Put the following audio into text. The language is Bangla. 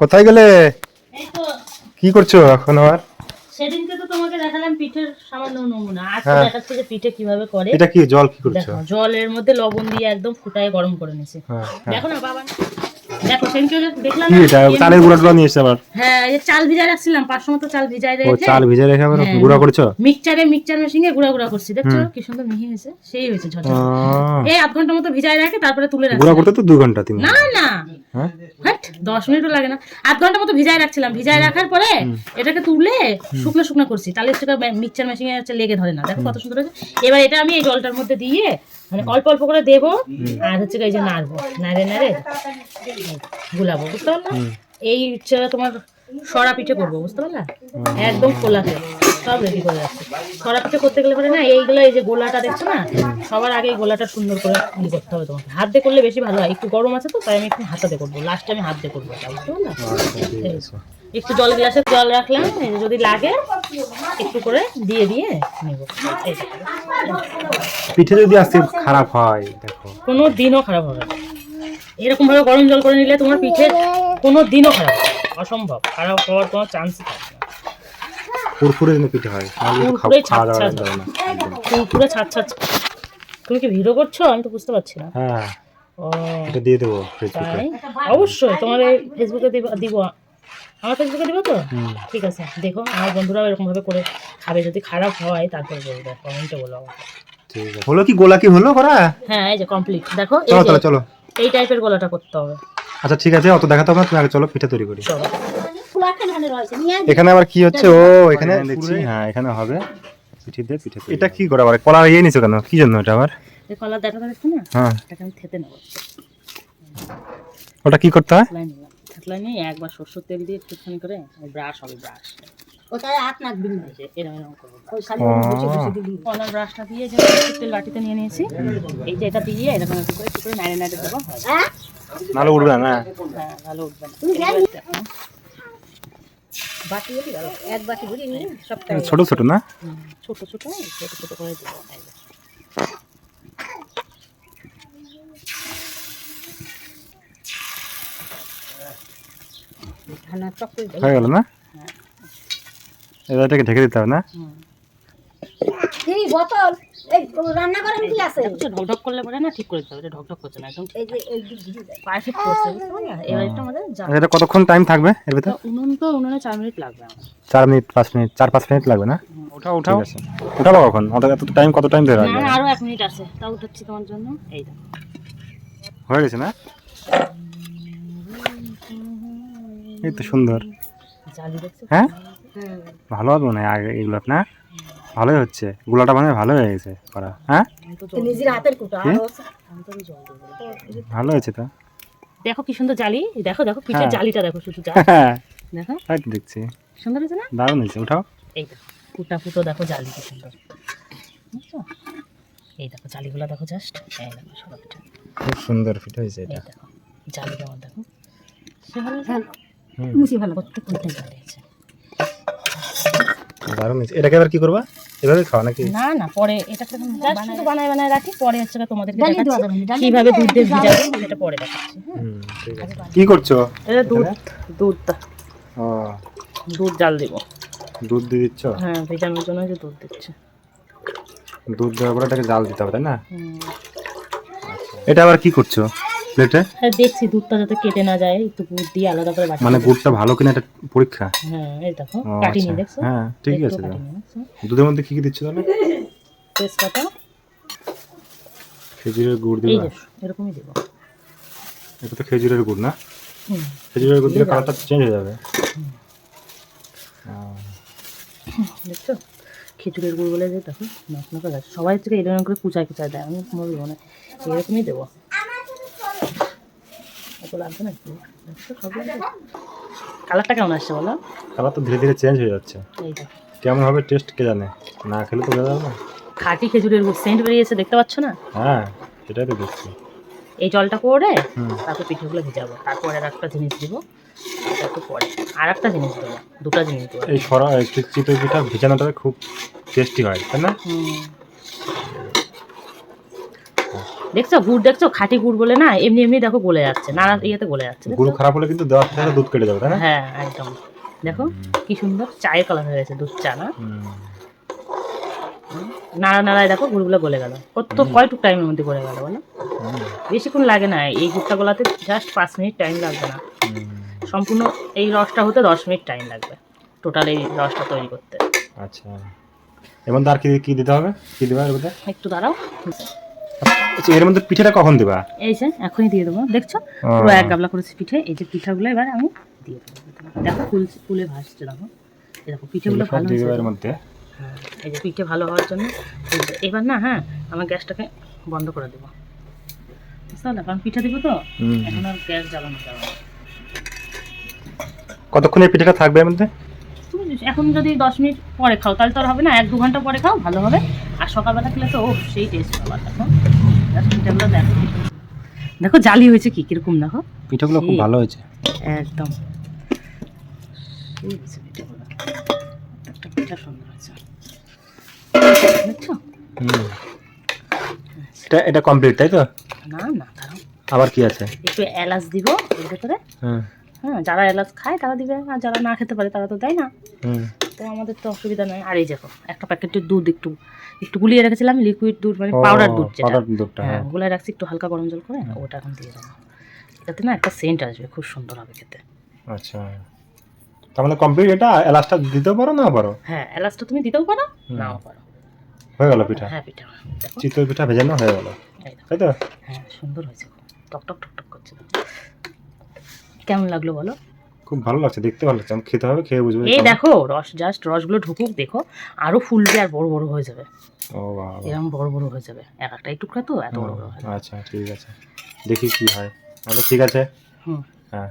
কোথায় গেলে? কি করছ এখন আবার? সেদিনকে তো তোমাকে দেখালাম পিঠের সামান্য নমুনা। আজকে হ্যাঁ। দেখাচ্ছি যে পিঠে কীভাবে করে। এটা কি জল কি করছ? জলের মধ্যে লবণ দিয়ে একদম ফুটায় গরম করে নিছি হ্যাঁ হ্যাঁ। দেখো না বাবা। দেখো সেদিনকে দেখলাম কি এটা? চালের নিয়ে এসছে আবার? হ্যাঁ এই চাল ভিজায় রাখছিলাম পাঁচশো মতো চাল ভিজায় ও রেখে। চাল ভিজে রেখে আবার। গুঁড়া করছ? মিক্সচারে মিক্সচার মেশিনে গুঁড়া গুঁড়া করছি দেখছ? কি সুন্দর মিহি হয়েছে সেই হয়েছে আহ, এই আধ ঘণ্টা মতো ভিজায় রাখে তারপরে তুলে রাখছি। গুঁড়া করতে তো দুই ঘণ্টা তিন না না। হাট, দশ মিনিটও লাগে না। আধ ঘণ্টা মতো ভিজায় রাখছিলাম। ভিজায় রাখার পরে এটাকে তুলে শুকনো শুকনো করছি। তাহলে সেটা মিক্সচার মেশিনে হচ্ছে লেগে ধরে না। দেখো কত সুন্দর হয়েছে। এবার এটা আমি এই জলটার মধ্যে দিয়ে মানে অল্প অল্প করে দেবো। আর হচ্ছে এই যে নাড়বো। নাড়ে নাড়ে গুলাবো। বুঝতে পারলাম এই হচ্ছে তোমার সরা পিঠে করব বুঝতে পারলা? একদম খোলাতে সব রেডি করে রাখছি। সরা পিঠে করতে গেলে পরে না এইগুলো এই যে গোলাটা দেখছ না সবার আগে গোলাটা সুন্দর করে ই করতে হবে তোমাকে। হাত দিয়ে করলে বেশি ভালো হয় একটু গরম আছে তো তাই আমি একটু হাতাতে করব। লাস্টে আমি হাত দিয়ে করব বুঝতে পারলা? একটু জল গ্লাসে জল রাখলাম যদি লাগে একটু করে দিয়ে দিয়ে নেব। পিঠে যদি আজকে খারাপ হয় দেখো। কোনো দিনও খারাপ হবে না। এরকম ভাবে গরম জল করে নিলে তোমার পিঠে কোনো দিনও খারাপ হবে। অসম্ভব খারাপ হওয়ার কোনো চান্সই থাকে না। যেন পিঠে হয় ছাড় ছাড় ছাড় তুমি কি ভিডিও করছ? আমি তো বুঝতে পারছি না। হ্যাঁ। এটা দিয়ে দেবো ফেসবুকে অবশ্যই তোমার এই ফেসবুকে দিব আমার ফেসবুকে দিব তো? ঠিক আছে দেখো আমার বন্ধুরাও এরকম ভাবে করে খাবে। যদি খারাপ হয় তারপর বলবে কমেন্টে বলো হলো কি গোলা কি হলো করা? হ্যাঁ এই যে কমপ্লিট দেখো চলো চলো এই টাইপের গলাটা করতে হবে। আচ্ছা ঠিক আছে অত দেখাতে হবে না তুমি আগে চলো পিঠে তৈরি করি। এখানে আবার কি হচ্ছে? ও এখানে দেখছি হ্যাঁ এখানে হবে। পিঠে দিয়ে পিঠে এটা কি করা আবার কলা ইয়ে নিছো কেন? কি জন্য এটা আবার? এই কলা দেখা যাচ্ছে না? হ্যাঁ। এটাকে আমি থেতে নেব। ওটা কি করতে হয়? থেতলাই নিয়ে একবার সরষের তেল দিয়ে একটুখানি করে ব্রাশ হবে ব্রাশ। কোথায় হাত নাক দিন যে এরকম এরকম করব। খালি বসে বসে দিলি। কলার ব্রাশটা দিয়ে যে তেল বাটিতে নিয়ে নিয়েছি এই যে এটা দিয়ে এরকম করে করে নাড়ে নাড়ে দেবো। হ্যাঁ নাহলে উঠবে না হ্যাঁ উঠবে না। ছোট ছোট না? ছোট ছোট ছোট ছোট করে দেবো। এই যে। ঠান্ডা টক করে দেবো হয়ে গেল না? এবার এটাকে ঢেকে দিতে হবে না? বোতল এই রান্না করেন কি আছে। দেখছ ঢকঢক করলে পরে না ঠিক করে দিতে হবে এটা ঢকঢক করছে না একদম এই যে এই। পারফেক্ট করছে এবার আমাদের আচ্ছা, এটা কতক্ষণ টাইম থাকবে এর ভিতরে? উনুন তো উনুনে চার মিনিট লাগবে আমার। চার মিনিট পাঁচ মিনিট চার পাঁচ মিনিট লাগবে না? ওঠাও ওঠাও উঠাবো কখন? অত এত টাইম কত টাইম ধরে না রাখবে? আরও এক মিনিট আছে তাও উঠাচ্ছি তোমার জন্য। এই হয়ে গেছে না? এই তো সুন্দর। জালি দেখছ? হ্যাঁ? ভালো হবে মনে হয় আগে এগুলো না? ভালোই হচ্ছে। গুলাটা মানে ভালো হয়ে গেছে করা। হ্যাঁ? নিজের হাতের কুটো। ভালো হয়েছে তো। দেখো কি সুন্দর জালি। দেখো দেখো পিঠের হ্যাঁ। জালিটা দেখো শুধু যা। হ্যাঁ। দেখো। তাই দেখছি। সুন্দর হয়েছে না? দারুণ হয়েছে। উঠাও। এই দেখো ফুটা ফুটো দেখো জালি কি সুন্দর। এই দেখো জালিগুলো দেখো জাস্ট এই দেখো সব পিঠা। খুব সুন্দর ফিট হয়েছে এটা। দেখো জালি দেখো। সে ভালো হ্যাঁ, হুম, মুছি ভালো। প্রত্যেক প্রত্যেক জালি আছে। দারুণ হয়েছে। এটাকে এবার কি করবা? এভাবে খাওয়া নাকি? না না পরে এটাকে শুধু বানায় বানায় রাখি পরে হচ্ছে তোমাদেরকে দেখাচ্ছি যাবে না, ডালিয়ে কীভাবে দুধ দিয়ে জাল ভিজাবো সেটা পরে দেখাচ্ছি? হুম, ঠিক আছে। কি করছ? এটা দুধ দুধ। ও। দুধ জাল দিব। দুধ দিয়ে দিচ্ছ? হ্যাঁ ভেজানোর জন্য যে দুধ দিচ্ছে। দুধ দেওয়ার পরে এটাকে জাল দিতে হবে তাই না? এটা আবার কি করছ? প্লেটে হ্যাঁ দেখছি দুধটা যাতে কেটে না যায় একটু দুধ দিয়ে আলাদা করে বাটি মানে গুড়টা ভালো কিনা এটা পরীক্ষা? হ্যাঁ এই দেখো কাটিনি আচ্ছা। দেখছ? হ্যাঁ ঠিক আছে? দুধের মধ্যে কি কি দিচ্ছ তাহলে? তেজপাতা। খেজুরের গুড় দিবা এরকমই দেবো। এটা তো খেজুরের গুড় না? খেজুরের গুড় দিলে কালারটা চেঞ্জ হয়ে যাবে। দেখছ? খিচুড়ির গুড় বলে যে দেখো সবাই থেকে এরকম করে কুচায় কুচায় দেয় আমি কোনো না। এরকমই দেবো। এত লাগবে না দেখছ সব লাগবে কালারটা কেমন আসছে বলো? কালার তো ধীরে ধীরে চেঞ্জ হয়ে যাচ্ছে। কেমন হবে টেস্ট কে জানে? না খেলে তো বোঝা যাবে না। খাঁটি খেজুরের গুড় সেন্ট বেরিয়েছে দেখতে পাচ্ছ না? হ্যাঁ সেটাই তো দেখছি। এই জলটা করে হুম। তারপর পিঠেগুলো ভিজাবো। তারপরে আর একটা জিনিস দিব একটু পরে। আর একটা জিনিস দেবো দুটো জিনিস দেবো। এই সরা চিতই পিঠা ভেজানোটা খুব টেস্টি হয় তাই না? হুম। দেখছ? গুড় দেখছ? খাঁটি গুড় বলে না এমনি এমনি দেখো গলে যাচ্ছে। নানা ইয়েতে গলে যাচ্ছে? গুরু খারাপ হলে কিন্তু দেওয়ার সাথে দুধ কেটে যাবে তাই না? হ্যাঁ একদম। দেখো কি সুন্দর চায়ের কালার হয়ে গেছে দুধ চা না? নাড়া নাড়ায় দেখো গুড়গুলো গলে গেল। কত কয়টুক টাইমের মধ্যে গলে গেল বলো। বেশিক্ষণ লাগে না এই গুড়টা গলাতে জাস্ট পাঁচ মিনিট টাইম লাগবে না। সম্পূর্ণ এই রসটা হতে দশ মিনিট টাইম লাগবে টোটাল এই রসটা তৈরি করতে। আচ্ছা। মধ্যে আর কি কি দিতে হবে? কি দিবা একটু দাঁড়াও। আচ্ছা এর মধ্যে পিঠেটা কখন দিবা? এই যে এখনই দিয়ে দেবো। দেখছ? পুরো এক গাবলা করেছি পিঠে। এই যে পিঠাগুলো এবার আমি দিয়ে দেবো। দেখো ফুল ফুলে ভাসছে দেখো। দেখো পিঠেগুলো ভালো হয়েছে মধ্যে। হ্যাঁ, এই যে পিঠে ভালো হওয়ার জন্য এবার না হ্যাঁ আমার গ্যাসটাকে বন্ধ করে দেবো। বুঝতে পারলে? কারণ পিঠে দিব তো এখন আর গ্যাস জ্বালানো যাবে কতক্ষণ এই পিঠেটা থাকবে এর মধ্যে? এখন যদি দশ মিনিট পরে খাও তাহলে তো আর হবে না। এক দু ঘণ্টা পরে খাও ভালো হবে। আর সকালবেলা খেলে তো ও সেই টেস্ট পাবা দেখো। পিঠেগুলো দেখো। দেখো জালি হয়েছে কি কীরকম দেখো? পিঠেগুলো খুব ভালো হয়েছে। একদম। পিঠা সুন্দর হয়েছে। এটা এটা কমপ্লিট তাই তো? না না আবার কি আছে? একটু এলাচ দিব এর ভেতরে। হ্যাঁ হ্যাঁ যারা এলাচ খায় তারা দিবে আর যারা না খেতে পারে তারা তো দেয় না। হুম। তো আমাদের তো অসুবিধা নয় আর এই দেখো একটা প্যাকেটের দুধ একটু একটু গুলিয়ে রেখেছিলাম লিকুইড দুধ মানে পাউডার দুধ যেটা। পাউডার দুধটা হ্যাঁ হ্যাঁ। গুলাই রাখছি একটু হালকা গরম জল করে ওটা এখন দিয়ে দেবো। এটাতে না একটা সেন্ট আসবে খুব সুন্দর হবে খেতে। আচ্ছা। তাহলে কমপ্লিট এটা এলাচটা দিতেও পারো না পারো? হ্যাঁ এলাচটা তুমি দিতেও পারো নাও পারো। হয়ে গেল পিঠা? হ্যাঁ পিঠা চিতই পিঠা ভেজানো হয়ে গেল। তাই তো? হ্যাঁ সুন্দর হয়েছে। টক টক টক টক করছে। কেমন লাগল বলো? খুব ভালো লাগছে দেখতে ভালো লাগছে। আমি খেতে হবে খেয়ে বুঝবে। এই দেখো রস জাস্ট রসগুলো ঢুকুক দেখো আরও ফুলবে আর বড় বড় হয়ে যাবে। ও বাবা। এরকম বড় বড় হয়ে যাবে। এক একটাই টুকরা তো এত বড় বড় আচ্ছা ঠিক আছে। দেখি কি হয়। আচ্ছা ঠিক আছে। হুম। হ্যাঁ।